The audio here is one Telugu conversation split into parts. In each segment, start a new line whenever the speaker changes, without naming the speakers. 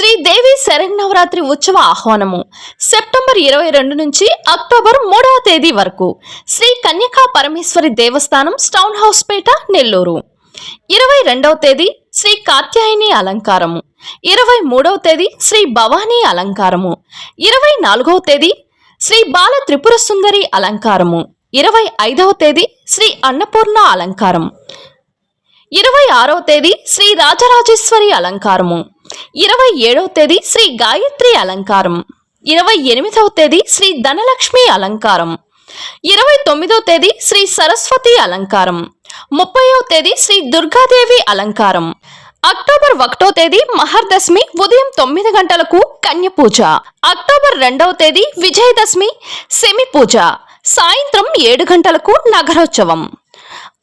శ్రీదేవి శరన్నవరాత్రి ఉత్సవ ఆహ్వానము. సెప్టెంబర్ ఇరవై రెండు నుంచి అక్టోబర్ మూడవ తేదీ వరకు శ్రీ కన్యకా పరమేశ్వరి దేవస్థానం స్టౌన్ హౌస్ పేట నెల్లూరు. ఇరవై రెండవ తేదీ శ్రీ కాత్యాయని అలంకారము. ఇరవై మూడవ తేదీ శ్రీ భవానీ అలంకారము. ఇరవై నాలుగవ తేదీ శ్రీ బాల త్రిపుర సుందరి అలంకారము. ఇరవై ఐదవ తేదీ శ్రీ అన్నపూర్ణ అలంకారం. ఇరవై ఆరవ తేదీ శ్రీ రాజరాజేశ్వరి అలంకారము. ఇరవై ఏడవ తేదీ శ్రీ గాయత్రి అలంకారం. ఇరవై ఎనిమిదవ తేదీ శ్రీ ధనలక్ష్మి అలంకారం. ఇరవై తొమ్మిదవ తేదీ శ్రీ సరస్వతి అలంకారం. ముప్పైవ తేదీ శ్రీ దుర్గాదేవి అలంకారం. అక్టోబర్ ఒకటో తేదీ మహర్దశమి ఉదయం తొమ్మిది గంటలకు కన్య పూజ అక్టోబర్ రెండవ తేదీ విజయదశమి సెమి పూజ సాయంత్రం ఏడు గంటలకు నగరోత్సవం.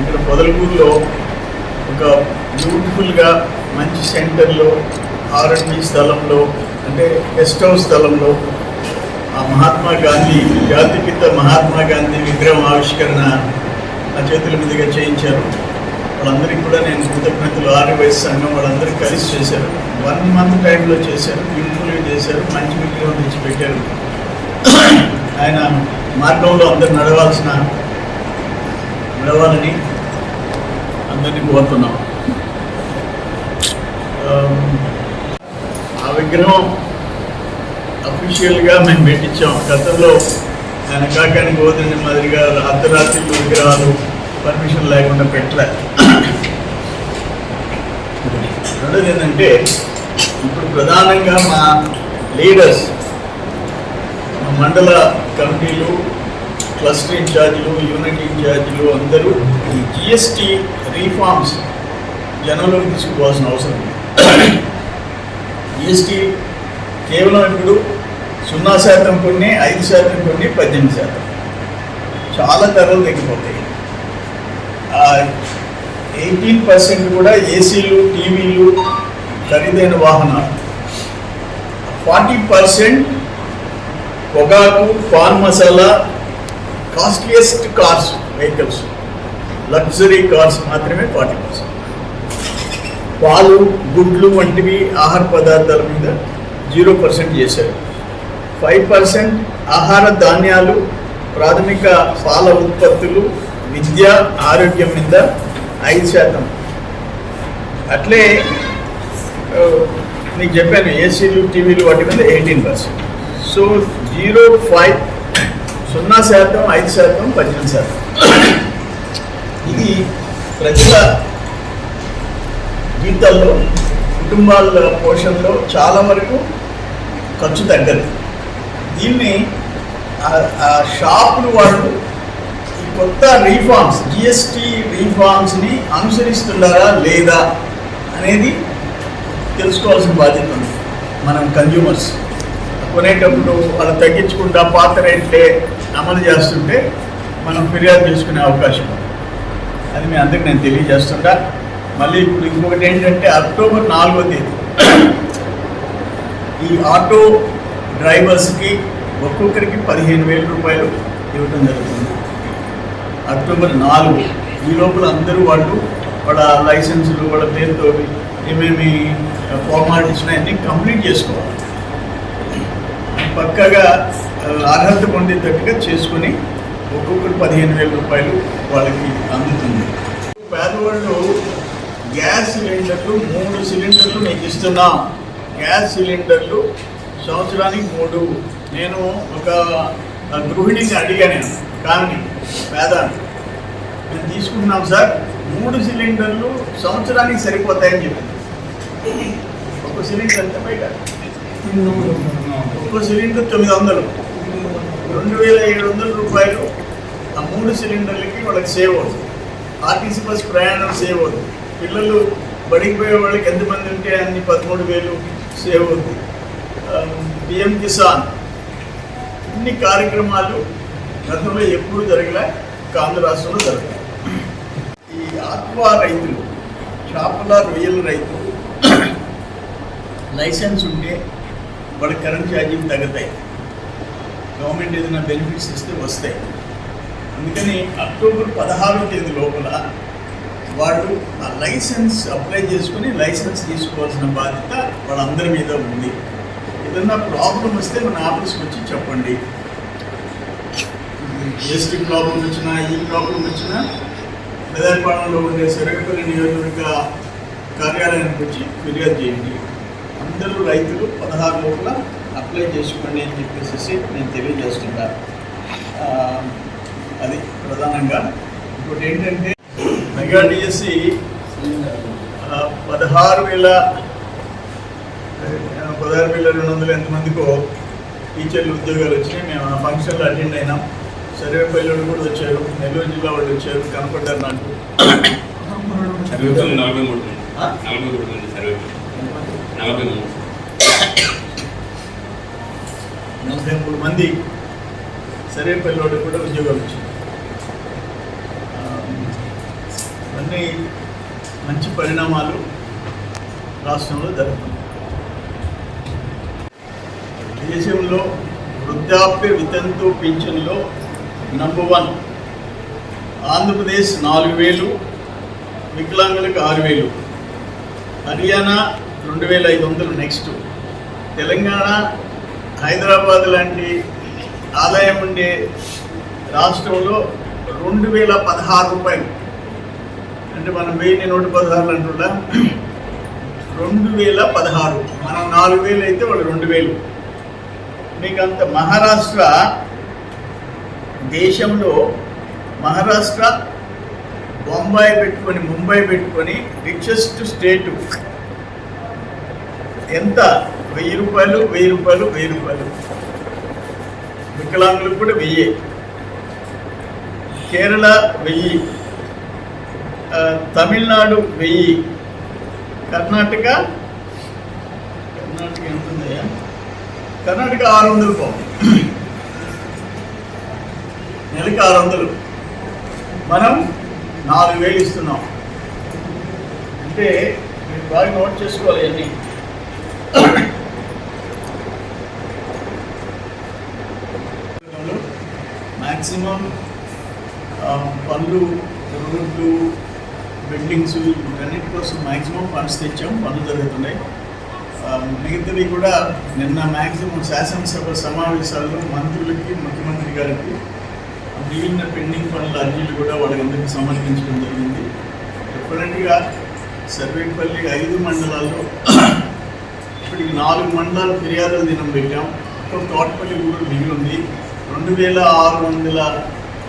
ఇక్కడ పొదలకూరులో ఒక బ్యూటిఫుల్గా మంచి సెంటర్లో ఆర్ఎండ్బి స్థలంలో అంటే గెస్ట్ హౌస్ స్థలంలో ఆ మహాత్మా గాంధీ జాతిపిత మహాత్మా గాంధీ విగ్రహం ఆవిష్కరణ ఆ చేతుల మీదుగా చేయించారు. వాళ్ళందరికీ కూడా నేను కృతజ్ఞతలు. ఆరు సంఘం వాళ్ళందరూ కలిసి చేశారు. వన్ మంత్ టైంలో చేశారు. బ్యూటిఫుల్గా చేశారు. మంచి విగ్రహం తెచ్చి పెట్టారు ఆయన మార్గంలో అందరు నడవాల్సిన నడవాలని అందరినీ కోరుతున్నాం. ఆ విగ్రహం అఫీషియల్గా మేము పెట్టించాం. గతంలో ఆయన కాకానికి వదిలిన మాదిరిగా అర్ధరాత్రి విగ్రహాలు పర్మిషన్ లేకుండా పెట్టలే. రెండోది ఏంటంటే ఇప్పుడు ప్రధానంగా మా లీడర్స్ మా మండల కమిటీలు క్లస్టర్ ఇన్ఛార్జీలు యూనిట్ ఇన్ఛార్జీలు అందరూ ఈ జిఎస్టీ రీఫార్మ్స్ జనంలోకి తీసుకుపోవాల్సిన అవసరం ఉంది. జిఎస్టీ కేవలం ఇప్పుడు సున్నా శాతం కొన్ని ఐదు శాతం కొన్ని పద్దెనిమిది శాతం. చాలా ధరలు తగ్గిపోతాయి. ఎయిటీన్ పర్సెంట్ కూడా ఏసీలు టీవీలు ఖరీదైన వాహనాలు. ఫార్టీ పర్సెంట్ పొగాకు paan masala costliest cars vehicles. Luxury cars మాత్రమే ఫార్టీ పర్సెంట్ పాలు గుడ్లు వంటివి ఆహార పదార్థాల మీద జీరో పర్సెంట్ చేశారు. ఫైవ్ పర్సెంట్ ఆహార ధాన్యాలు ప్రాథమిక పాల ఉత్పత్తులు విద్య ఆరోగ్యం మీద ఐదు శాతం. అట్లే నీకు చెప్పాను ఏసీలు టీవీలు వాటి మీద eighteen percent. So zero five సున్నా శాతం ఐదు శాతం పద్దెనిమిది శాతం. ఇది ప్రజల జీవితాల్లో కుటుంబాల పోషణలో చాలా వరకు ఖర్చు తగ్గదు. దీన్ని ఆ- షాపులు వాళ్ళు ఈ కొత్త రీఫార్మ్స్ జిఎస్టీ రీఫార్మ్స్ని అనుసరిస్తున్నారా లేదా అనేది తెలుసుకోవాల్సిన బాధ్యత ఉంది మనం కన్జ్యూమర్స్ కొనేటప్పుడు వాళ్ళు తగ్గించుకుంటా పాత రేట్లే అమలు చేస్తుంటే మనం ఫిర్యాదు చేసుకునే అవకాశం ఉంది. అది మీ అందరికి నేను తెలియజేస్తుంటా. మళ్ళీ ఇప్పుడు ఇంకొకటి ఏంటంటే అక్టోబర్ నాలుగో తేదీ. ఈ ఆటో డ్రైవర్స్కి ఒక్కొక్కరికి పదిహేను వేల రూపాయలు ఇవ్వడం జరుగుతుంది. అక్టోబర్ నాలుగు. ఈ లోపల అందరూ వాళ్ళు వాళ్ళ లైసెన్సులు వాళ్ళ పేరుతో ఏమేమి ఫార్మాలిటీస్ ఉన్నాయన్నీ కంప్లీట్ చేసుకోవాలి. పక్కగా అర్హత పొందేటట్టుగా చేసుకుని ఒక్కొక్కరు పదిహేను వేల రూపాయలు వాళ్ళకి అందుతుంది. పేదవాళ్ళు గ్యాస్ సిలిండర్లు మూడు సిలిండర్లు మీకు ఇస్తున్నాం. గ్యాస్ సిలిండర్లు సంవత్సరానికి మూడు. నేను ఒక గృహిణిని అడిగాను కానీ పేద. మేము తీసుకుంటున్నాం సార్ మూడు సిలిండర్లు సంవత్సరానికి సరిపోతాయని చెప్పింది ఒక సిలిండర్ ఎంత బయట? ఒక్కో సిలిండర్ తొమ్మిది వందలు. రెండు వేల ఏడు వందల రూపాయలు ఆ మూడు సిలిండర్లకి వాళ్ళకి సేవ్ అవుతుంది. ఆర్టీసీ బస్ ప్రయాణం సేవ్ అవుతుంది. పిల్లలు బడికి పోయే వాళ్ళకి ఎంతమంది ఉంటే అన్ని పదమూడు వేలు సేవ్ అవుతుంది. పిఎం కిసాన్. ఇన్ని కార్యక్రమాలు గతంలో ఎప్పుడు జరగలే ఇంకా ఆంధ్ర రాష్ట్రంలో జరగలే. ఈ ఆక్వా రైతులు చేపల రొయ్యల రైతులు లైసెన్స్ ఉంటే వాళ్ళ కరెంట్ ఛార్జీలు తగ్గుతాయి. గవర్నమెంట్ ఏదైనా బెనిఫిట్స్ ఇస్తే వస్తాయి. అందుకని అక్టోబర్ పదహారో తేదీ లోపల వాళ్ళు ఆ లైసెన్స్ అప్లై చేసుకుని లైసెన్స్ తీసుకోవాల్సిన బాధ్యత వాళ్ళందరి మీద ఉంది. ఏదన్నా ప్రాబ్లం వస్తే మన ఆఫీస్కి వచ్చి చెప్పండి. జిఎస్టీ ప్రాబ్లం వచ్చినా ఈ ప్రాబ్లం వచ్చినా మెదర్పాడంలో ఉండే సరిగపల్లి నియోజకవర్గ కార్యాలయానికి వచ్చి ఫిర్యాదు చేయండి. అందరూ రైతులు పదహారు లోపల అప్లై చేసుకోండి అని చెప్పేసి నేను తెలియజేస్తున్నా. అది ప్రధానంగా. ఇంకోటి ఏంటంటే మెగా డిఎస్సి పదహారు వేల పదహారు వేల రెండు వందల ఎంతమందికో టీచర్లు ఉద్యోగాలు వచ్చినాయి. మేము ఆ ఫంక్షన్లో అటెండ్ అయినాం. సర్వేపల్లి వాళ్ళు కూడా వచ్చారు. నెల్లూరు జిల్లా వాళ్ళు వచ్చారు. కనపడ్డారు నాకు.
సర్వే నలభై మూడు. నలభై మూడు సర్వే నలభై మూడు.
నలభై మూడు మంది సరే వాళ్ళు కూడా ఉద్యోగాలు వచ్చింది. అన్నీ మంచి పరిణామాలు రాష్ట్రంలో జరుగుతున్నాయి. దేశంలో వృద్ధాప్య వితంతు పింఛన్లో నంబర్ వన్ ఆంధ్రప్రదేశ్ నాలుగు వేలు వికలాంగులకు ఆరు వేలు. హర్యానా రెండు వేల ఐదు వందలు నెక్స్ట్ తెలంగాణ హైదరాబాద్ లాంటి ఆదాయం ఉండే రాష్ట్రంలో రెండు వేల పదహారు రూపాయలు. అంటే మనం వెయ్యి నూట పదహారులు అంటున్నా రెండు వేల పదహారు. మనం నాలుగు వేలు అయితే వాళ్ళు రెండు వేలు. మీకు అంత మహారాష్ట్ర దేశంలో మహారాష్ట్ర బొంబాయి పెట్టుకొని ముంబై పెట్టుకొని రిచెస్ట్ స్టేటు ఎంత వెయ్యి రూపాయలు వెయ్యి రూపాయలు వెయ్యి రూపాయలు. వికలాంగులకు కూడా వెయ్యి. కేరళ వెయ్యి. తమిళనాడు వెయ్యి. కర్ణాటక కర్ణాటక ఎంత ఉందయ్యా కర్ణాటక ఆరు వందలు పో. నెలకి ఆరు వందలు మనం నాలుగు వేలు ఇస్తున్నాం. అంటే మీరు బాగా నోట్ చేసుకోవాలి అన్నీ. మ్యాక్సిమం um, పనులు రోడ్లు బిల్డింగ్స్ వీటన్నిటి కోసం మ్యాక్సిమం ఫండ్స్ తెచ్చాం పనులు జరుగుతున్నాయి. Um, మిగతావి కూడా నిన్న మ్యాక్సిమం శాసనసభ సమావేశాల్లో మంత్రులకి ముఖ్యమంత్రి గారికి మిగిలిన పెండింగ్ పనుల అర్జీలు కూడా వాళ్ళందరికీ సమర్పించడం జరిగింది. డెఫినెట్గా సర్వేపల్లి ఐదు మండలాల్లో ఇప్పటికి నాలుగు మండలాలు ఫిర్యాదుల దినం పెట్టాం. ఒక తోటపల్లి కూడా మిగిలి ఉంది. రెండు వేల ఆరు వందల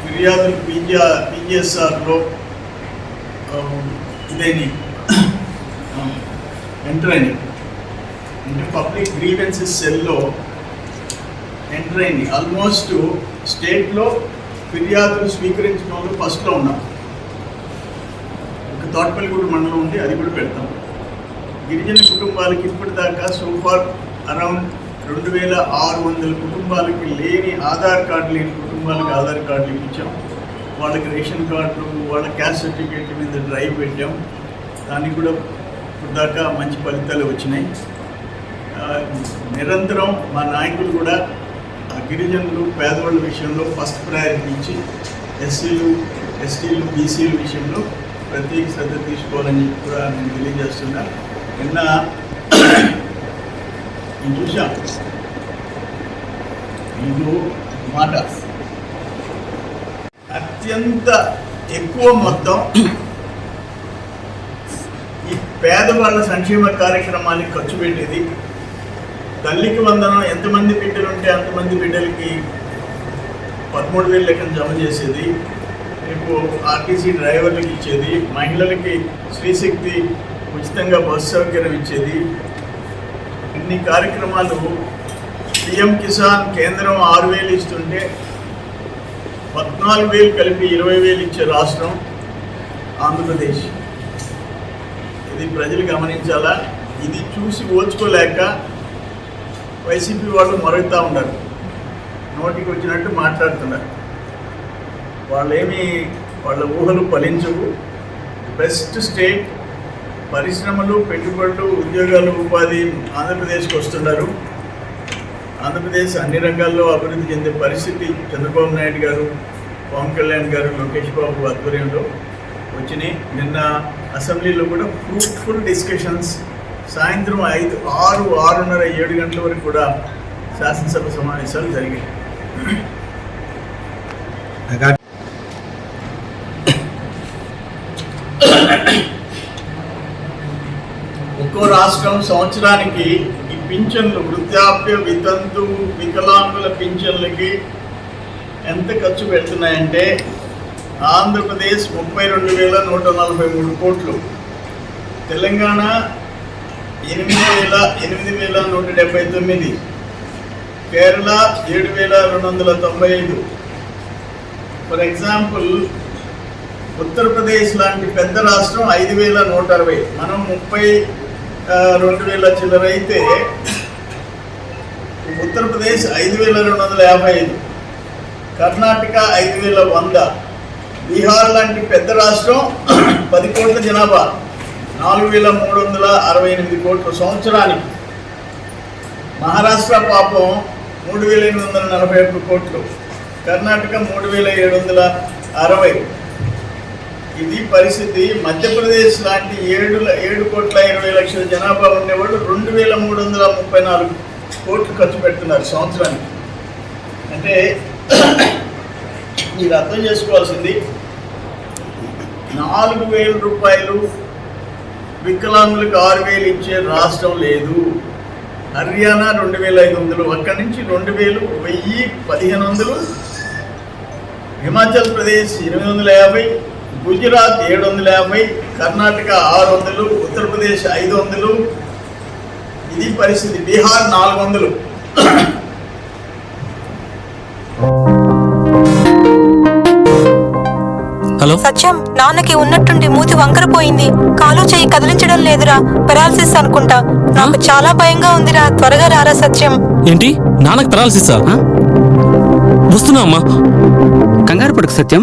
ఫిర్యాదులు పీజీ పిజిఎస్ఆర్లో ఇదని ఎంటర్ అయింది అంటే పబ్లిక్ గ్రీవెన్సెస్ సెల్లో ఎంటర్ అయింది ఆల్మోస్ట్ స్టేట్లో ఫిర్యాదులు స్వీకరించడంలో ఫస్ట్లో ఉన్నాం ఒక తోటపల్లిగూడ మండలం ఉంది అది కూడా పెడతాం. గిరిజన కుటుంబాలకి ఇప్పటిదాకా సోఫార్ అరౌండ్ రెండు వేల ఆరు వందల కుటుంబాలకి లేని ఆధార్ కార్డు లేని కుటుంబాలకి ఆధార్ కార్డులు ఇప్పించాం. వాళ్ళకి రేషన్ కార్డులు వాళ్ళ క్యాస్ట్ సర్టిఫికేట్ మీద డ్రైవ్ పెట్టాం. దానికి కూడా దాకా మంచి ఫలితాలు వచ్చినాయి. నిరంతరం మా నాయకులు కూడా ఆ గిరిజనులు పేదవాళ్ళ విషయంలో ఫస్ట్ ప్రయారిటీ ఇచ్చి ఎస్సీలు ఎస్టీలు బీసీల విషయంలో ప్రత్యేక శ్రద్ధ తీసుకోవాలని కూడా నేను తెలియజేస్తున్నా. నిన్న నేను చూశాం మీకు మాట అత్యంత ఎక్కువ మొత్తం ఈ పేదవాళ్ళ సంక్షేమ కార్యక్రమానికి ఖర్చు పెట్టేది. తల్లికి వందనం ఎంతమంది బిడ్డలు ఉంటే అంతమంది బిడ్డలకి పదమూడు వేలు లెక్కన జమ చేసేది. రేపు ఆర్టీసీ డ్రైవర్లకు ఇచ్చేది. మహిళలకి శ్రీశక్తి ఉచితంగా బస్సు సౌకర్యం ఇచ్చేది. ఇన్ని కార్యక్రమాలు పిఎం కిసాన్ కేంద్రం ఆరు వేలు ఇస్తుంటే పద్నాలుగు వేలు కలిపి ఇరవై వేలు ఇచ్చే రాష్ట్రం ఆంధ్రప్రదేశ్. ఇది ప్రజలు గమనించాలా? ఇది చూసి ఓచుకోలేక వైసీపీ వాళ్ళు మరుగుతూ ఉన్నారు. నోటికి వచ్చినట్టు మాట్లాడుతున్నారు. వాళ్ళేమి వాళ్ళ ఊహలు ఫలించవు. బెస్ట్ స్టేట్ పరిశ్రమలు పెట్టుబడులు ఉద్యోగాలు ఉపాధి ఆంధ్రప్రదేశ్కి వస్తున్నారు. ఆంధ్రప్రదేశ్ అన్ని రంగాల్లో అభివృద్ధి చెందే పరిస్థితి చంద్రబాబు నాయుడు గారు పవన్ కళ్యాణ్ గారు లోకేష్ బాబు ఆధ్వర్యంలో వచ్చినాయి. నిన్న అసెంబ్లీలో కూడా ఫ్రూట్ఫుల్ డిస్కషన్స్ సాయంత్రం ఐదు ఆరు ఆరున్నర ఏడు గంటల వరకు కూడా శాసనసభ సమావేశాలు జరిగాయి ఒక్కో రాష్ట్రం సంవత్సరానికి ఈ పింఛన్లు వృద్ధాప్య వితంతు వికలాంగుల పింఛన్లకి ఎంత ఖర్చు పెడుతున్నాయంటే ఆంధ్రప్రదేశ్ ముప్పై రెండు వేల నూట నలభై మూడు కోట్లు. తెలంగాణ ఎనిమిది వేల ఎనిమిది వేల నూట డెబ్బై తొమ్మిది. కేరళ ఏడు వేల రెండు వందల తొంభై ఐదు. ఫర్ ఎగ్జాంపుల్ ఉత్తరప్రదేశ్ లాంటి పెద్ద రాష్ట్రం ఐదు వేల నూట అరవై. మనం ముప్పై రెండు వేల చిల్లర అయితే ఉత్తరప్రదేశ్ ఐదు వేల రెండు వందల యాభై ఐదు కర్ణాటక ఐదు వేల వంద బీహార్ లాంటి పెద్ద రాష్ట్రం పది కోట్ల జనాభా నాలుగు వేల మూడు వందల అరవై ఎనిమిది కోట్ల సంవత్సరానికి. మహారాష్ట్ర పాపం మూడు వేల ఎనిమిది వందల నలభై ఒక్క కోట్లు కర్ణాటక మూడు వేల ఏడు వందల అరవై ఇది పరిస్థితి. మధ్యప్రదేశ్ లాంటి ఏడు ఏడు కోట్ల ఇరవై లక్షల జనాభా ఉండేవాళ్ళు రెండు వేల మూడు వందల ముప్పై నాలుగు కోట్లు ఖర్చు పెడుతున్నారు సంవత్సరానికి. అంటే మీరు అర్థం చేసుకోవాల్సింది నాలుగు వేల రూపాయలు వికలాంగులకు ఆరు వేలు ఇచ్చే రాష్ట్రం లేదు. హర్యానా రెండు వేల ఐదు వందలు అక్కడి నుంచి రెండు వేలు వెయ్యి పదిహేను వందలు హిమాచల్ ప్రదేశ్ ఎనిమిది వందల యాభై గుజరాత్ ఏడు వందల యాభై కర్ణాటక ఆరు వందలు ఉత్తరప్రదేశ్ ఐదు వందలు ఇది పరిస్థితి. బీహార్ నాలుగు వందలు
హలో?
సత్యం నాన్నకి ఉన్నట్టుండి మూతి వంకరపోయింది కాలు చెయ్యి కదిలించడం లేదురా. పెరాలసిస్ అనుకుంటా. నాకు చాలా భయంగా ఉందిరా. త్వరగా రారా సత్యం.
ఏంటి? నాన్నకు పెరాలసిసా? వస్తున్నా అమ్మా.
కంగారు పడుకు సత్యం.